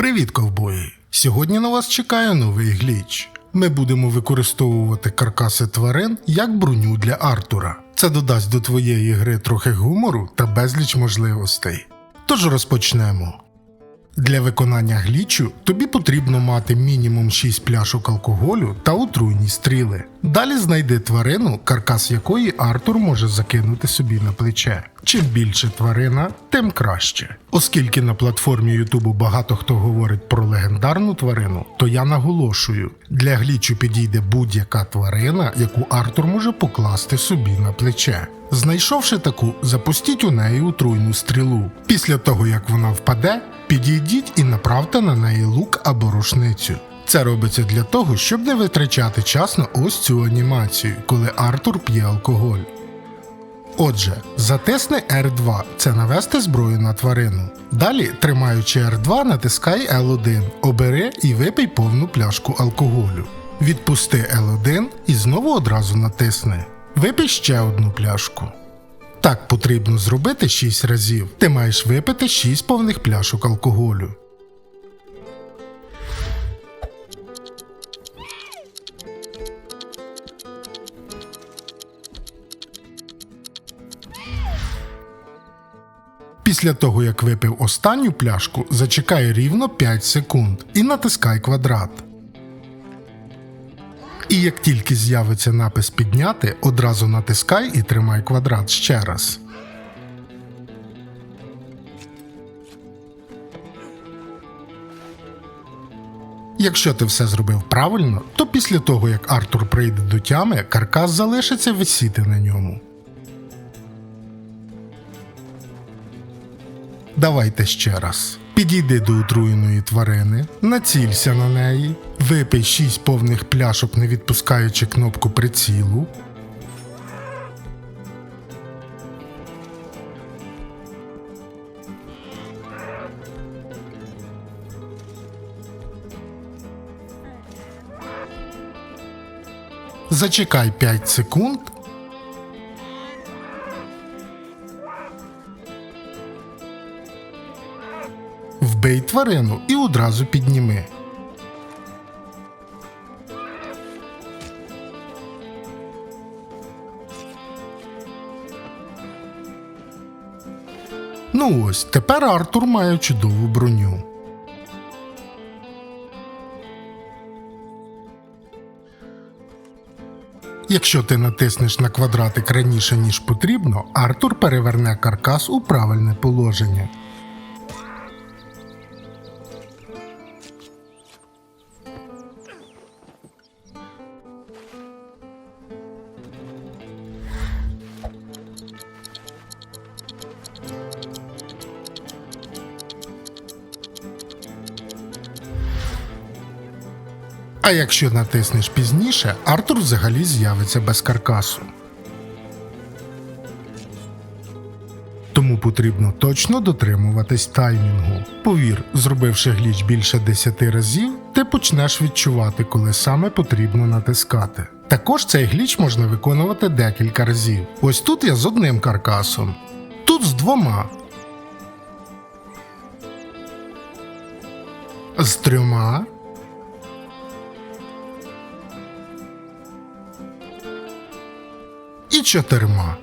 Привіт, ковбої! Сьогодні на вас чекає новий гліч. Ми будемо використовувати каркаси тварин як броню для Артура. Це додасть до твоєї гри трохи гумору та безліч можливостей. Тож розпочнемо. Для виконання глічу тобі потрібно мати мінімум 6 пляшок алкоголю та отруйні стріли. Далі знайди тварину, каркас якої Артур може закинути собі на плече. Чим більше тварина, тим краще. Оскільки на платформі Ютубу багато хто говорить про легендарну тварину, то я наголошую: для глічу підійде будь-яка тварина, яку Артур може покласти собі на плече. Знайшовши таку, запустіть у неї отруйну стрілу. Після того, як вона впаде, підійдіть і направте на неї лук або рушницю. Це робиться для того, щоб не витрачати час на ось цю анімацію, коли Артур п'є алкоголь. Отже, затисни R2 це навести зброю на тварину. Далі, тримаючи R2, натискай L1, обери і випий повну пляшку алкоголю. Відпусти L1 і знову одразу натисни. Випий ще одну пляшку. Так потрібно зробити 6 разів. Ти маєш випити 6 повних пляшок алкоголю. Після того, як випив останню пляшку, зачекай рівно 5 секунд і натискай квадрат. І як тільки з'явиться напис підняти, одразу натискай і тримай квадрат ще раз. Якщо ти все зробив правильно, то після того як Артур прийде до тями, каркас залишиться висіти на ньому. Давайте ще раз. Підійди до отруєної тварини, націлься на неї, випий 6 повних пляшок, не відпускаючи кнопку прицілу. Зачекай 5 секунд Вбий тварину і одразу підніми. Ну ось, тепер Артур має чудову броню. Якщо ти натиснеш на квадратик раніше, ніж потрібно, Артур переверне каркас у правильне положення. А якщо натиснеш пізніше, Артур взагалі з'явиться без каркасу. Тому потрібно точно дотримуватись таймінгу. Повір, зробивши гліч більше 10 разів, ти почнеш відчувати, коли саме потрібно натискати. Також цей гліч можна виконувати декілька разів. Ось тут я з одним каркасом, тут з двома, з трьома. Чотирма.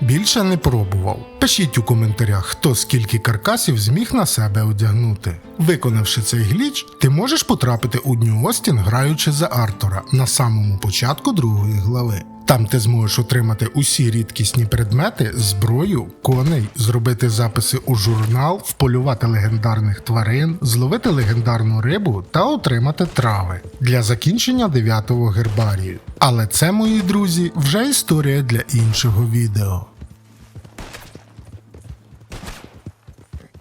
Більше не пробував. Пишіть у коментарях, хто скільки каркасів зміг на себе одягнути. Виконавши цей гліч, ти можеш потрапити у Дню Остін, граючи за Артура на самому початку другої глави. Там ти зможеш отримати усі рідкісні предмети, зброю, коней, зробити записи у журнал, вполювати легендарних тварин, зловити легендарну рибу та отримати трави для закінчення 9-го гербарію. Але це, мої друзі, вже історія для іншого відео.